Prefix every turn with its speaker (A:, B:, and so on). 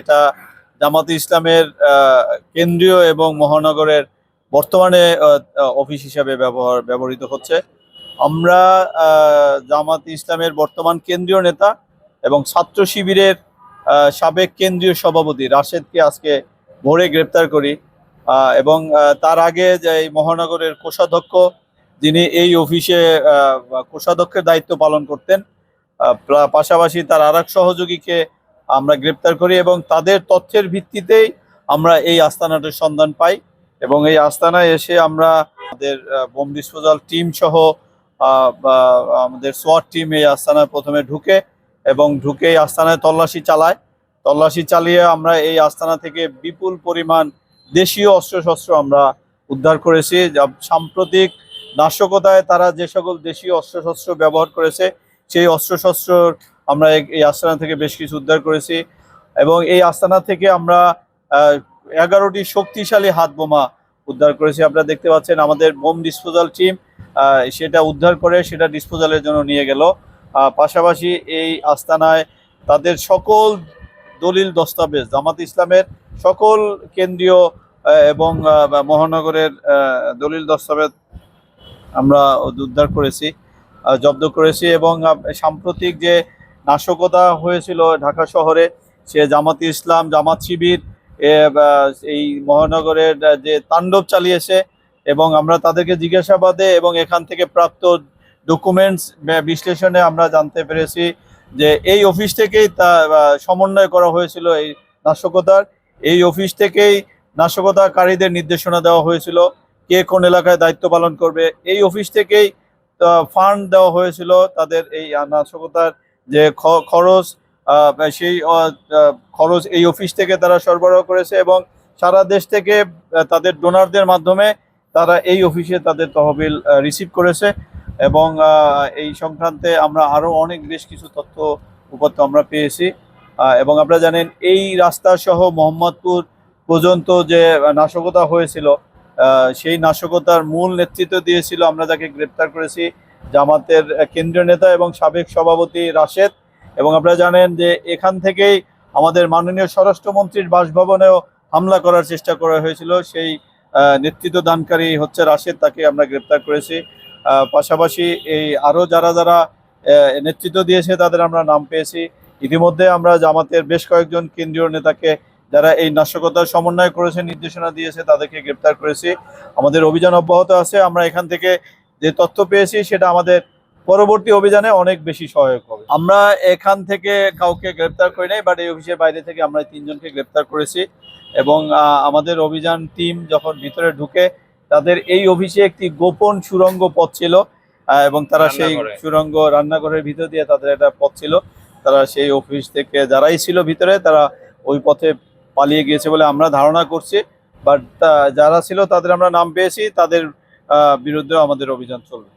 A: এটা জামাতে ইসলামের কেন্দ্রীয় এবং মহানগরের বর্তমানে অফিস হিসাবে ব্যবহার, ব্যবহৃত হচ্ছে। আমরা জামাত ইসলামের বর্তমান কেন্দ্রীয় নেতা এবং ছাত্র শিবিরের সাবেক কেন্দ্রীয় সভাপতি রাশেদকে আজকে ভোরে গ্রেপ্তার করি। এবং তার আগে যে এই মহানগরের কোষাধ্যক্ষ, যিনি এই অফিসে কোষাধ্যক্ষের দায়িত্ব পালন করতেন পাশাপাশি তার আর সহযোগীকে আমরা গ্রেপ্তার করি এবং তাদের তথ্যের ভিত্তিতেই আমরা এই আস্তানাটির সন্ধান পাই এবং এই আস্তানায় এসে আমরা আমাদের বোম ডিসপোজাল টিম সহ আমাদের সোয়াট টিম এই আস্তানায় প্রথমে ঢুকে এবং ঢুকে এই আস্তানায় তল্লাশি চালায়। তল্লাশি চালিয়ে আমরা এই আস্তানা থেকে বিপুল পরিমাণ দেশীয় অস্ত্রশস্ত্র আমরা উদ্ধার করেছি। সাম্প্রতিক নাশকতায় তারা যে সকল দেশীয় অস্ত্রশস্ত্র ব্যবহার করেছে সেই অস্ত্রশস্ত্র আমরা এই- আস্তানা থেকে বেশ কিছু উদ্ধার করেছি এবং এই আস্তানা থেকে আমরা এগারোটি শক্তিশালী হাত বোমা উদ্ধার করেছি। আপনারা দেখতে পাচ্ছেন আমাদের বোম ডিসপোজাল টিম সেটা উদ্ধার করে সেটা ডিসপোজালের জন্য নিয়ে গেল। পাশাপাশি এই আস্তানায় তাদের সকল দলিল দস্তাবেজ, জামাত ইসলামের সকল কেন্দ্রীয় এবং মহানগরের দলিল দস্তাবেজ আমরা উদ্ধার করেছি। জব্দ করেছি এবং সাম্প্রতিক যে নাশকতা হয়েছিল ঢাকা শহরে, সে জামাত ইসলাম, জামাত শিবির এই মহানগরের যে তাণ্ডব চালিয়েছে এবং আমরা তাদেরকে জিজ্ঞাসাবাদে এবং এখান থেকে প্রাপ্ত ডকুমেন্টস বিশ্লেষণে আমরা জানতে পেরেছি যে এই অফিস থেকেই তা সমন্বয় করা হয়েছিল এই নাশকতার। এই অফিস থেকেই নাশকতাকারীদের নির্দেশনা দেওয়া হয়েছিল কে কোন এলাকায় দায়িত্ব পালন করবে। এই অফিস থেকেই ফান্ড দেওয়া হয়েছিল তাদের এই নাশকতার যে খরচ সেই খরচ এই অফিস থেকে তারা সরবরাহ করেছে এবং সারা দেশ থেকে তাদের ডোনারদের মাধ্যমে তারা এই অফিসে তাদের তহবিল রিসিভ করেছে এবং এই সংক্রান্তে আমরা আরও অনেক বেশ কিছু তথ্য উপাত্ত আমরা পেয়েছি। এবং আপনারা জানেন এই রাস্তা সহ মোহাম্মদপুর পর্যন্ত যে নাশকতা হয়েছিল সেই নাশকতার মূল নেতৃত্ব দিয়েছিল, আমরা যাকে গ্রেপ্তার করেছি, জামাতের কেন্দ্রীয় নেতা এবং সাবেক সভাপতি রাশেদ। এবং আপনারা জানেন যে এখান থেকেই আমাদের মাননীয় স্বরাষ্ট্রমন্ত্রীর বাসভবনেও হামলা করার চেষ্টা করা হয়েছিল। সেই নেতৃত্ব দানকারী হচ্ছে রাশেদ, তাকে আমরা গ্রেপ্তার করেছি। পাশাপাশি এই আরও যারা যারা নেতৃত্ব দিয়েছে, তাদের আমরা নাম পেয়েছি। ইতিমধ্যে আমরা জামাতের বেশ কয়েকজন কেন্দ্রীয় নেতাকে যারা এই নাশকতার সমন্বয় করেছে নির্দেশনা দিয়েছে তাদেরকে গ্রেপ্তার করেছি। আমাদের অভিযান অব্যাহত আছে। আমরা এখান থেকে যে তথ্য পেয়েছি সেটা আমাদের পরবর্তী অভিযানে অনেক বেশি সহায়ক হবে। আমরা এখান থেকে কাউকে গ্রেপ্তার করি নাই বাট এই অফিসের বাইরে থেকে আমরা তিনজনকে গ্রেপ্তার করেছি। এবং আমাদের অভিযান টিম যখন ভিতরে ঢুকে তাদের এই অফিসে একটি গোপন সুরঙ্গ পথ ছিল। এবং তারা সেই। সুরঙ্গ রান্নাঘরের ভিতর দিয়ে তাদের একটা পথ ছিল। তারা সেই অফিস থেকে যারাই ছিল ভিতরে তারা ওই পথে পালিয়ে গিয়েছে বলে আমরা ধারণা করছি বাট যারা ছিল তাদের আমরা নাম পেয়েছি, তাদের বিরুদ্ধেও আমাদের অভিযান চলবে।